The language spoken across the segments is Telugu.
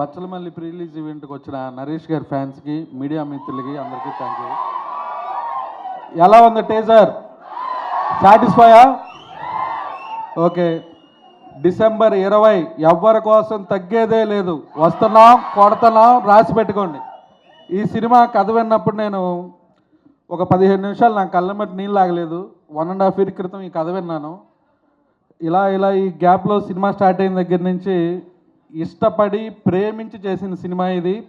బచ్చలమల్లి ప్రీ రిలీజ్ ఈవెంట్కి వచ్చిన నరేష్ గారి ఫ్యాన్స్కి మీడియా మిత్రులకి అందరికీ థ్యాంక్ యూ ఎలా ఉంది టేజర్ సాటిస్ఫైయా ఓకే డిసెంబర్ ఇరవై ఎవ్వరి కోసం తగ్గేదే లేదు. వస్తున్నాం కొడుతున్నాం రాసి పెట్టుకోండి. ఈ సినిమా కథ విన్నప్పుడు నేను ఒక పదిహేను నిమిషాలు నాకు కళ్ళ మట్టి నీళ్ళు ఆగలేదు వన్ అండ్ హాఫ్ ఇయర్ క్రితం ఈ కథ విన్నాను. ఇలా ఇలా ఈ గ్యాప్లో సినిమా స్టార్ట్ అయిన దగ్గర నుంచి ఇష్టపడి ప్రేమించి చేసిన సినిమా ఇది.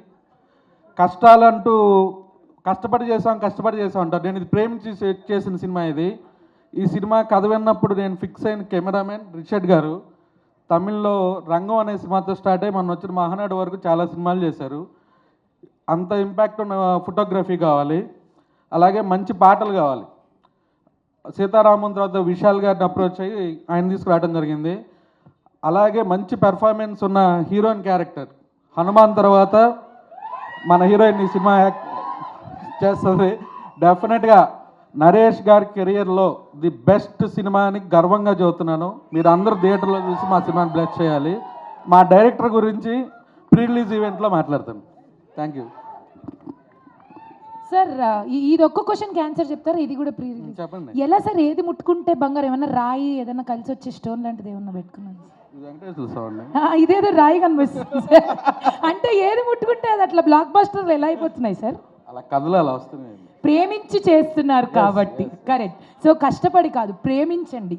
కష్టాలంటూ కష్టపడి చేసాం కష్టపడి చేసాం అంటారు. నేను ఇది ప్రేమించి చేసిన సినిమా ఇది. ఈ సినిమా కథ విన్నప్పుడు నేను ఫిక్స్ అయిన కెమెరామెన్ రిషడ్ గారు తమిళ్ళో రంగం అనే సినిమాతో స్టార్ట్ అయ్యి మన వచ్చిన మహానాడు వరకు చాలా సినిమాలు చేశారు. అంత ఇంపాక్ట్ ఉన్న ఫోటోగ్రఫీ కావాలి. అలాగే మంచి పాటలు కావాలి. సీతారామన్ తర్వాత విశాల్ గారిని అప్రోచ్ అయ్యి ఆయన తీసుకురావడం జరిగింది. అలాగే మంచి పెర్ఫార్మెన్స్ ఉన్న హీరోయిన్ క్యారెక్టర్ హనుమాన్ తర్వాత మన హీరోయిన్ ఈ సినిమా యాక్ట్ చేస్తుంది. డెఫినెట్గా నరేష్ గారి కెరియర్లో ది బెస్ట్ సినిమా అని గర్వంగా చెబుతున్నాను. మీరు అందరూ థియేటర్లో చూసి మా సినిమాని బ్లెస్ చేయాలి. మా డైరెక్టర్ గురించి ప్రీ రిలీజ్ ఈవెంట్లో మాట్లాడతాను థ్యాంక్ యూ సార్ ఇది ఒక్క క్వశ్చన్ ఆన్సర్ చెప్తారా? ఇది కూడా ప్రీ రిలీజ్ చెప్పండి. ఎలా సార్ ఏది ముట్టుకుంటే బంగారం? ఏమన్నా రాయి ఏదైనా కలిసి వచ్చే స్టోన్ లాంటిది ఏమన్నా పెట్టుకున్నాను ఇదేదో రాయి కనిపిస్తుంది సార్. అంటే ఏది ముట్టుకుంటే అది అట్లా బ్లాక్ బస్టర్లు ఎలా అయిపోతున్నాయి సార్? అలా కథలు అలా వస్తున్నాయి ప్రేమించి చేస్తున్నారు కాబట్టి. కరెక్ట్ సో కష్టపడి కాదు ప్రేమించండి.